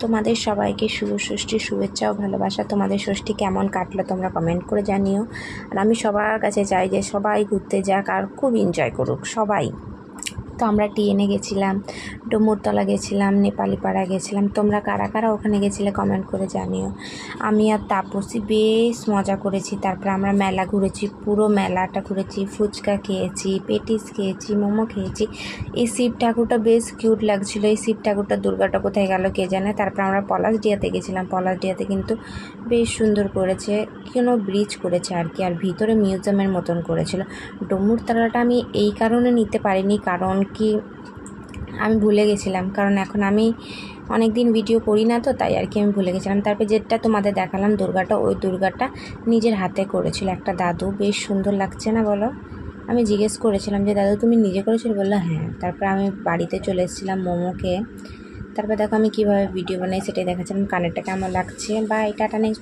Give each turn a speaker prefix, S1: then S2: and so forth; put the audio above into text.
S1: তোমাদের সবাইকে শুভ ষষ্ঠীর শুভেচ্ছা ও ভালোবাসা। তোমাদের ষষ্ঠী কেমন কাটলো তোমরা কমেন্ট করে জানিও। আর আমি সবার কাছে চাই যে সবাই ঘুরতে যাক আর খুব এনজয় করুক, সবাই। তো আমরা টিএনে গেছিলাম, ডুমুরতলা গেছিলাম, নেপালিপাড়া গেছিলাম। তোমরা কারা কারা ওখানে গেছিলে কমেন্ট করে জানিও। আমি আর তাপসী বেশ মজা করেছি, তারপর আমরা মেলা ঘুরেছি, পুরো মেলাটা ঘুরেছি, ফুচকা খেয়েছি, পেটিস খেয়েছি, মোমো খেয়েছি। এই শিব ঠাকুরটা বেশ কিউট লাগছিল, এই শিব ঠাকুরটা দুর্গাটা কোথায় গেল কে জানে। তারপর আমরা পলাশডিয়াতে গেছিলাম পলাশডিয়াতে কিন্তু বেশ সুন্দর করেছে, কোনো ব্রিজ করেছে আর কি, আর ভিতরে মিউজিয়ামের মতন করেছিল। ডুমুরতলাটা আমি এই কারণে নিতে পারিনি, কারণ কি আমি ভুলে গেছিলাম, কারণ এখন আমি অনেক দিন ভিডিও করি না তো, তাই আর কি আমি ভুলে গেছিলাম। তারপর যেটা তোমাদের দেখালাম দুর্গাটা, ওই দুর্গাটা নিজের হাতে করেছিল একটা দাদু। বেশ সুন্দর লাগছে না বলো? আমি জিজ্ঞেস করেছিলাম যে, দাদু, তুমি নিজে করেছিল বলল হ্যাঁ। তারপর আমি বাড়িতে চলে এসেছিলাম মোমো খেয়ে তারপর দেখো আমি কীভাবে ভিডিও বানাই সেটাই দেখাচ্ছিলাম। কানেরটা কেমন লাগছে। বা এটা নেক্সট